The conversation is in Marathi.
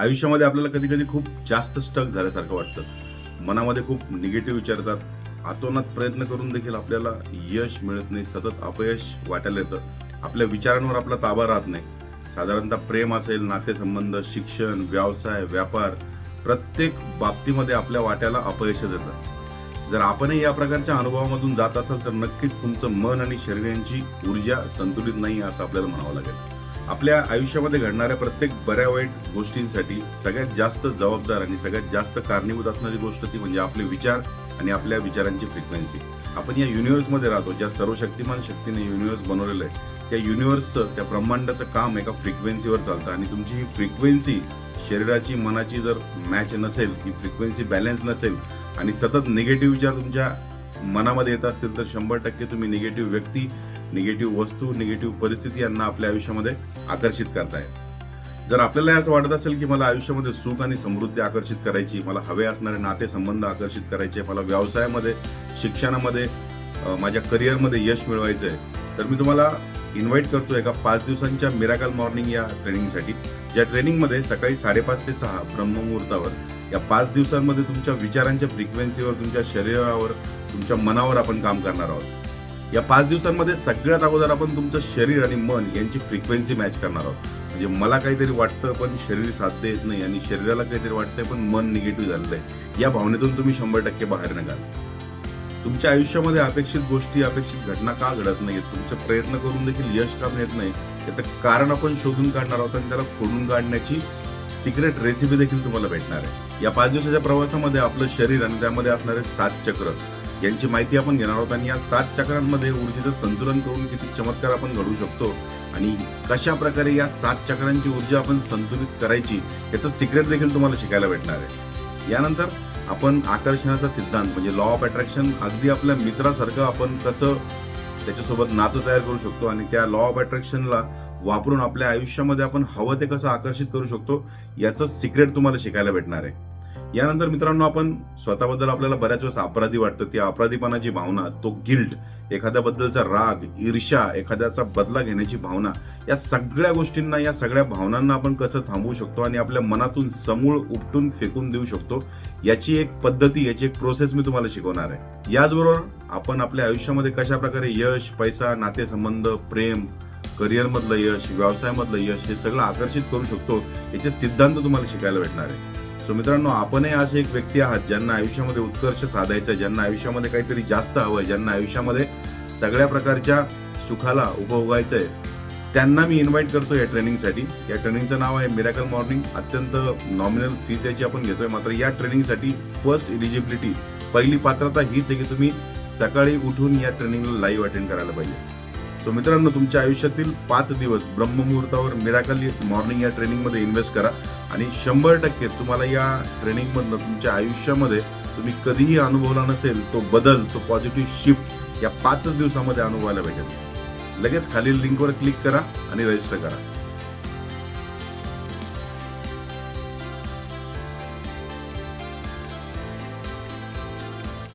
आयुष्यामध्ये आपल्याला कधी कधी खूप जास्त स्टक झाल्यासारखं वाटतं. मनामध्ये खूप निगेटिव्ह विचार येतात आतोनात प्रयत्न करून देखील आपल्याला यश मिळत नाही सतत अपयश वाटायला येतं. आपल्या विचारांवर आपला ताबा राहत नाही. साधारणतः प्रेम असेल नातेसंबंध शिक्षण व्यवसाय व्यापार प्रत्येक बाबतीमध्ये आपल्या वाट्याला अपयशच येतं. जर आपणही या प्रकारच्या अनुभवामधून जात असाल तर नक्कीच तुमचं मन आणि शरीर यांची ऊर्जा संतुलित नाही असं आपल्याला म्हणावं लागेल. आपल्या आयुष्यामध्ये घडणाऱ्या प्रत्येक बऱ्या वाईट गोष्टींसाठी सगळ्यात जास्त जबाबदार आणि सगळ्यात जास्त कारणीभूत असणारी गोष्ट ती म्हणजे आपले विचार आणि आपल्या विचारांची फ्रिक्वेन्सी आपण या युनिव्हर्समध्ये राहतो ज्या सर्वशक्तिमान शक्तीने युनिव्हर्स बनवलेलं आहे त्या युनिव्हर्सचं त्या ब्रह्मांडाचं काम एका फ्रिक्वेन्सीवर चालतं आणि तुमची ही फ्रिक्वेन्सी शरीराची मनाची जर मॅच नसेल ही फ्रिक्वेन्सी बॅलन्स नसेल आणि सतत निगेटिव्ह विचार तुमच्या मनामध्ये येत असतील तर शंभर टक्के तुम्ही निगेटिव्ह व्यक्ती निगेटिव्ह वस्तू निगेटिव्ह परिस्थिती यांना आपल्या आयुष्यामध्ये आकर्षित करतायत. जर आपल्याला असं वाटत असेल की मला आयुष्यामध्ये सुख आणि समृद्धी आकर्षित करायची मला हवे असणारे नातेसंबंध आकर्षित करायचे मला व्यवसायामध्ये शिक्षणामध्ये माझ्या करिअरमध्ये यश मिळवायचं आहे तर मी तुम्हाला इन्व्हाइट करतो एका पाच दिवसांच्या मिराकल मॉर्निंग या ट्रेनिंगसाठी. या ट्रेनिंगमध्ये सकाळी साडेपाच ते सहा ब्रह्ममुहूर्तावर या पाच दिवसांमध्ये तुमच्या विचारांच्या फ्रिक्वेन्सीवर तुमच्या शरीरावर तुमच्या मनावर आपण काम करणार आहोत. या पाच दिवसांमध्ये सगळ्यात अगोदर आपण तुमचं शरीर आणि मन यांची फ्रिक्वेन्सी मॅच करणार आहोत. म्हणजे मला काहीतरी वाटतं पण शरीर साध्य येत नाही आणि शरीराला काहीतरी वाटतंय पण मन निगेटिव्ह झालेलं आहे. या भावनेतून तुम्ही शंभर टक्के बाहेर निघाल. तुमच्या आयुष्यामध्ये अपेक्षित गोष्टी अपेक्षित घटना का घडत नाहीत तुमचे प्रयत्न करून देखील यश का मिळत नाही? याचं कारण आपण शोधून काढणार आहोत आणि त्याला खोडून काढण्याची सिक्रेट रेसिपी देखील तुम्हाला भेटणार आहे. या पाच दिवसाच्या प्रवासामध्ये आपलं शरीर आणि त्यामध्ये असणारे सात चक्र यांची माहिती आपण घेणार आहोत आणि या सात चक्रांमध्ये ऊर्जेचं संतुलन करून किती चमत्कार आपण घडवू शकतो आणि कशा प्रकारे या सात चक्रांची ऊर्जा आपण संतुलित करायची याचं सिक्रेट देखील तुम्हाला शिकायला भेटणार आहे. यानंतर आपण आकर्षणाचा सिद्धांत म्हणजे लॉ ऑफ अट्रॅक्शन अगदी आपल्या मित्रासारखं आपण कसं त्याच्यासोबत नातं तयार करू शकतो आणि त्या लॉ ऑफ अट्रॅक्शनला वापरून आपल्या आयुष्यामध्ये आपण हवं ते कसं आकर्षित करू शकतो याचं सिक्रेट तुम्हाला शिकायला भेटणार आहे. यानंतर मित्रांनो आपण स्वतःबद्दल आपल्याला बऱ्याच वेळेस अपराधी वाटतं. ती अपराधीपणाची भावना तो गिल्ट एखाद्याबद्दलचा राग ईर्ष्या एखाद्याचा बदला घेण्याची भावना या सगळ्या गोष्टींना या सगळ्या भावनांना आपण कसं थांबवू शकतो आणि आपल्या मनातून समूळ उपटून फेकून देऊ शकतो याची एक पद्धती याची एक प्रोसेस मी तुम्हाला शिकवणार आहे. याचबरोबर आपण आपल्या आयुष्यामध्ये कशा प्रकारे यश पैसा नातेसंबंध प्रेम करिअरमधलं यश व्यवसायामधलं यश हे सगळं आकर्षित करू शकतो याचे सिद्धांत तुम्हाला शिकायला भेटणार आहे. सो मित्रांनो आपणही असे एक व्यक्ती आहात ज्यांना आयुष्यामध्ये उत्कर्ष साधायचा आहे, ज्यांना आयुष्यामध्ये काहीतरी जास्त हवंय ज्यांना आयुष्यामध्ये सगळ्या प्रकारच्या सुखाला उपभोगायचं आहे त्यांना मी इन्व्हाइट करतो या ट्रेनिंगसाठी. या ट्रेनिंगचं नाव आहे मिरॅकल मॉर्निंग अत्यंत नॉमिनल फीस याची आपण घेतोय. मात्र या ट्रेनिंगसाठी फर्स्ट इलिजिबिलिटी पहिली पात्रता हीच आहे की तुम्ही सकाळी उठून या ट्रेनिंगला लाईव्ह अटेंड करायला पाहिजे. सो मित्रांनो तुमच्या आयुष्यातील पाच दिवस ब्रह्ममुहूर्तावर मिराकल मॉर्निंग या ट्रेनिंगमध्ये इन्व्हेस्ट करा. आणि शंभर टक्के तुम्हाला या ट्रेनिंगमधनं तुमच्या आयुष्यामध्ये तुम्ही कधीही अनुभवला नसेल तो बदल तो पॉझिटिव्ह शिफ्ट या पाचच दिवसामध्ये अनुभवायला भेटेल. लगेच खालील लिंकवर क्लिक करा आणि रजिस्टर करा.